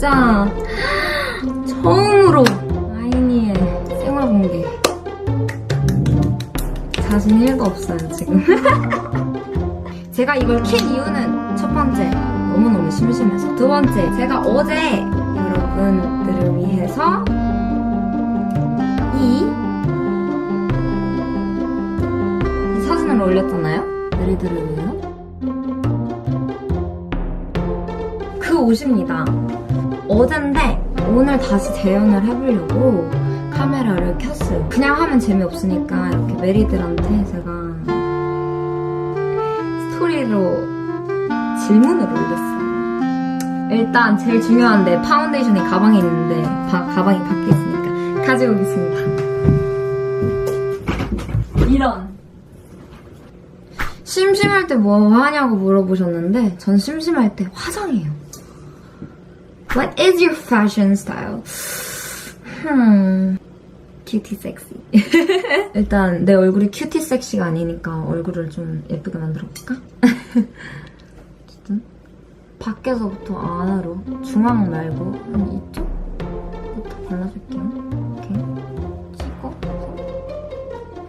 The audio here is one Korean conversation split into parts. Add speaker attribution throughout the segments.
Speaker 1: 진짜 처음으로 아이니의 생활 공개. 자신 1도 없어요, 지금. 제가 이걸 킨 이유는 첫 번째, 너무너무 심심해서. 두 번째, 제가 어제 여러분들을 위해서 이, 이 사진을 올렸잖아요? 너희들을 위해서. 그 옷입니다. 어젠데 오늘 다시 재현을 해보려고 카메라를 켰어요. 그냥 하면 재미없으니까 이렇게 메리들한테 제가 스토리로 질문을 올렸어요. 일단 제일 중요한 데 파운데이션이 가방에 있는데 바- 가방이 밖에 있으니까 가지고 오겠습니다. 이런 심심할 때 뭐 하냐고 물어보셨는데 전 심심할 때 화장해요. What is your fashion style? Hmm. 큐티 섹시. 일단 내 얼굴이 큐티 섹시가 아니니까 얼굴을 좀 예쁘게 만들어 볼까? 어쨌든 밖에서부터 안으로 중앙 말고 한 이쪽부터 발라줄게요. 이렇게 찍어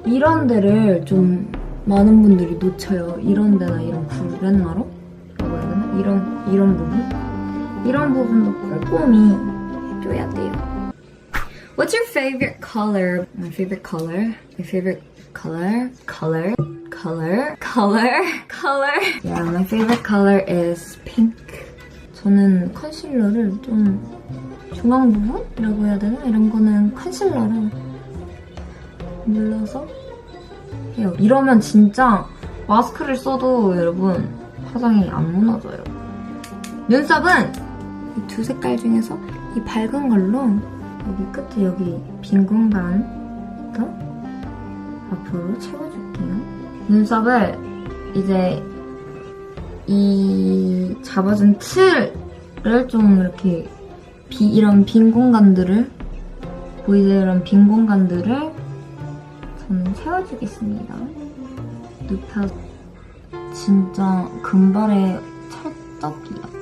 Speaker 1: 이런 데를 좀 많은 분들이 놓쳐요. 이런 데나 이런 되나? 이런 이런 부분? 이런 부분도 꼼꼼히 해줘야 돼요. What's your favorite color? My favorite color. My favorite color. Color. Color. Color. Color. Yeah, my favorite color is pink. 저는 컨실러를 좀 중앙 부분이라고 해야 되나? 이런 거는 컨실러를 눌러서 해요. 이러면 진짜 마스크를 써도 여러분 화장이 안 무너져요. 눈썹은 이 두 색깔 중에서 이 밝은 걸로 여기 끝에 여기 빈 공간부터 앞으로 채워줄게요. 눈썹을 이제 이 잡아준 틀을 좀 이렇게 비, 이런 빈 공간들을 보이죠? 이런 빈 공간들을 저는 채워주겠습니다. 눕혀 진짜 금발의 찰떡이야.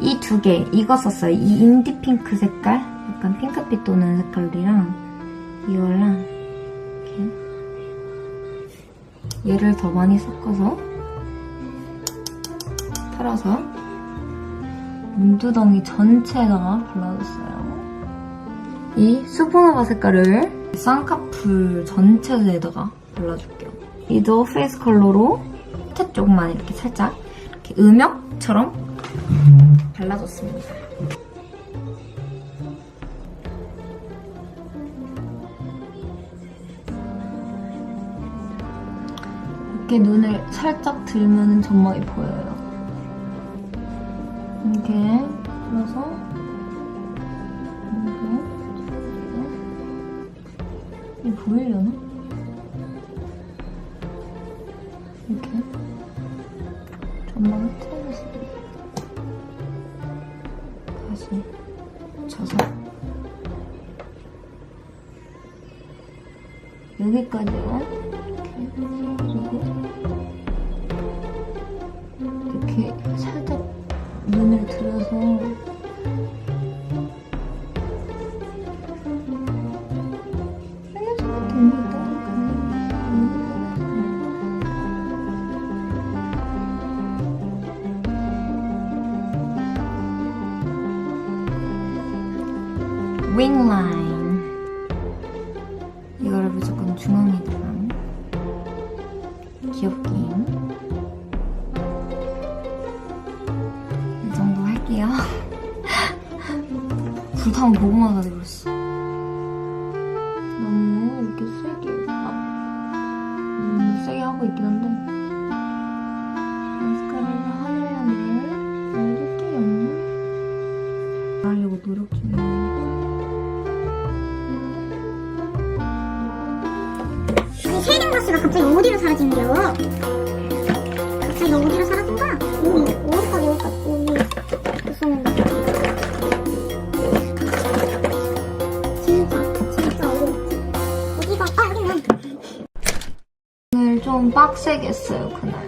Speaker 1: 이 두 개, 이거 썼어요. 이 인디 핑크 색깔, 약간 핑크빛 도는 색깔이랑 이거랑 이렇게 얘를 더 많이 섞어서 털어서 눈두덩이 전체에다가 발라줬어요. 이 수포노바 색깔을 쌍꺼풀 전체에다가 발라줄게요. 이 노페이스 컬러로 끝에 쪽만 이렇게 살짝 이렇게 음역처럼 발라줬습니다. 이렇게 눈을 살짝 들면 점막이 보여요. 이렇게 들어서 이렇게 이 보이려나? 여기까지만 이렇게 그리고 이렇게 살짝 눈을 들어서 살려주면 됩니다. 윙 불타면 고구마가 되버렸어 빡세게 했어요,
Speaker 2: 그날.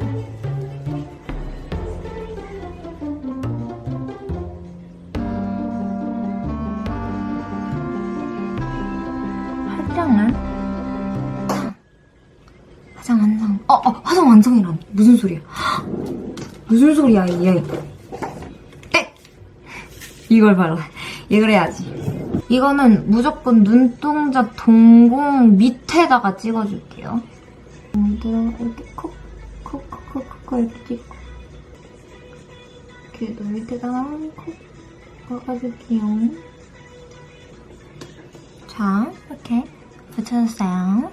Speaker 2: 화장을? 화장 완성. 어, 어,
Speaker 1: 화장 완성이란. 무슨 소리야? 무슨 소리야, 얘. 에! 이걸 발라. 얘 그래야지. 이거는 무조건 눈동자 동공 밑에다가 찍어줄게요. 밑에다가 이렇게 콕, 콕, 콕, 콕, 콕 이렇게 찍고 이렇게 눈 밑에다가 콕 박아줄게요. 자, 이렇게 붙여줬어요.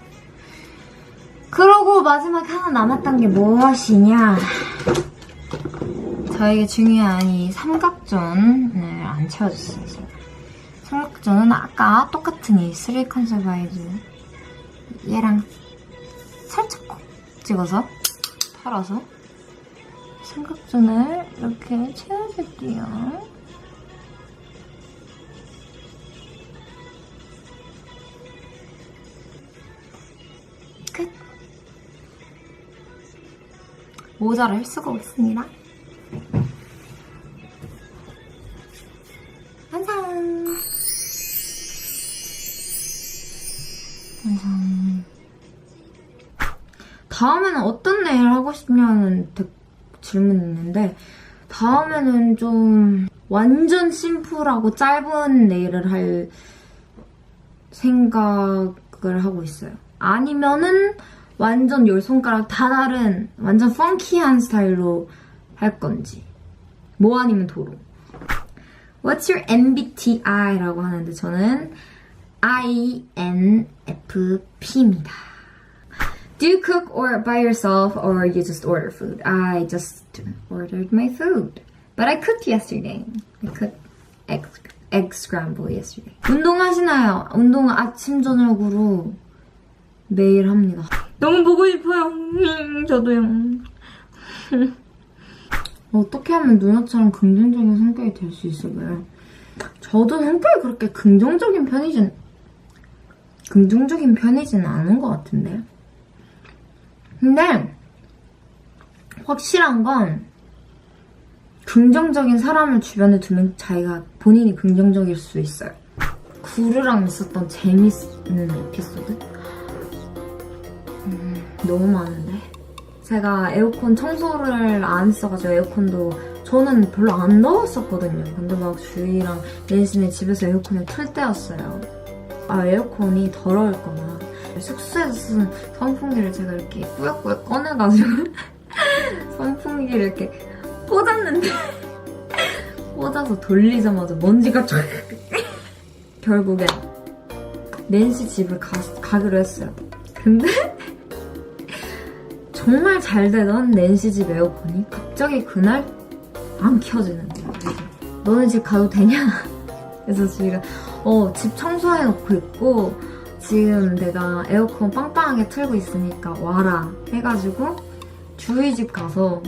Speaker 1: 그러고 마지막 하나 남았던 게 무엇이냐? 저에게 중요한 이 삼각존을 안 채워줬어요. 제가. 삼각존은 아까 똑같은 이 쓰리 컨설바이즈 얘랑 살짝 콕 찍어서 털어서 삼각존을 이렇게 채워줄게요. 끝. 모자를 쓰고 있습니다. 다음에는 어떤 네일 하고 싶냐는 데- 질문이 있는데, 다음에는 좀 완전 심플하고 짧은 네일을 할 생각을 하고 있어요. 아니면은 완전 열 손가락 다 다른 완전 펑키한 스타일로 할 건지. 뭐 아니면 도로. What's your MBTI라고 하는데 저는 INFP입니다. Do you cook or by yourself or you just order food? I just ordered my food. But I cooked yesterday. I cooked egg, egg scramble yesterday. 운동하시나요? 운동 아침 저녁으로 매일 합니다. 너무 보고 싶어요. 음, 저도요. 어떻게 하면 누나처럼 긍정적인 성격이 될 수 있을까요? 저도 성격이 그렇게 긍정적인 편이진 긍정적인 편이진 않은 것 같은데. 근데 확실한 건 긍정적인 사람을 주변에 두면 자기가 본인이 긍정적일 수 있어요. 구르랑 있었던 재밌는 에피소드? 음, 너무 많은데. 제가 에어컨 청소를 안 했어가지고 에어컨도 저는 별로 안 더웠었거든요. 근데 막 주희랑 낸시네 집에서 에어컨을 틀 때였어요. 아 에어컨이 더러울 거나 숙소에서 쓰는 선풍기를 제가 이렇게 꾸역꾸역 꺼내가지고 선풍기를 이렇게 꽂았는데 꽂아서 돌리자마자 먼지가 쫙 결국엔 낸시 집을 가, 가기로 했어요. 근데 정말 잘 되던 낸시 집 에어컨이 갑자기 그날 안 켜지는. 그래서 너네 집 가도 되냐? 그래서 지금 어, 집 청소해놓고 있고 지금 내가 에어컨 빵빵하게 틀고 있으니까 와라 해가지고 주희 집 가서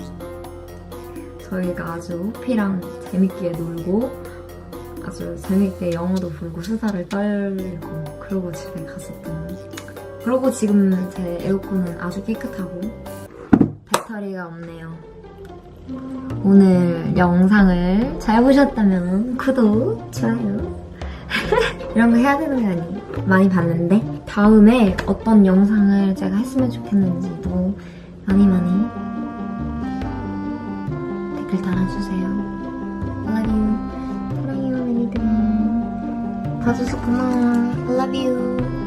Speaker 1: 저희가 아주 호피랑 재밌게 놀고 아주 재밌게 영어도 보고 수다를 떨고 그러고 집에 갔었던 그러고 지금 제 에어컨은 아주 깨끗하고 배터리가 없네요. 오늘 영상을 잘 보셨다면 구독, 좋아요 이런 거 해야 되는 거 아니에요? 많이 봤는데 다음에 어떤 영상을 제가 했으면 좋겠는지도 많이 많이 댓글 달아주세요. Love you. 사랑해요, 언니들. 봐줘서 고마워. Love you.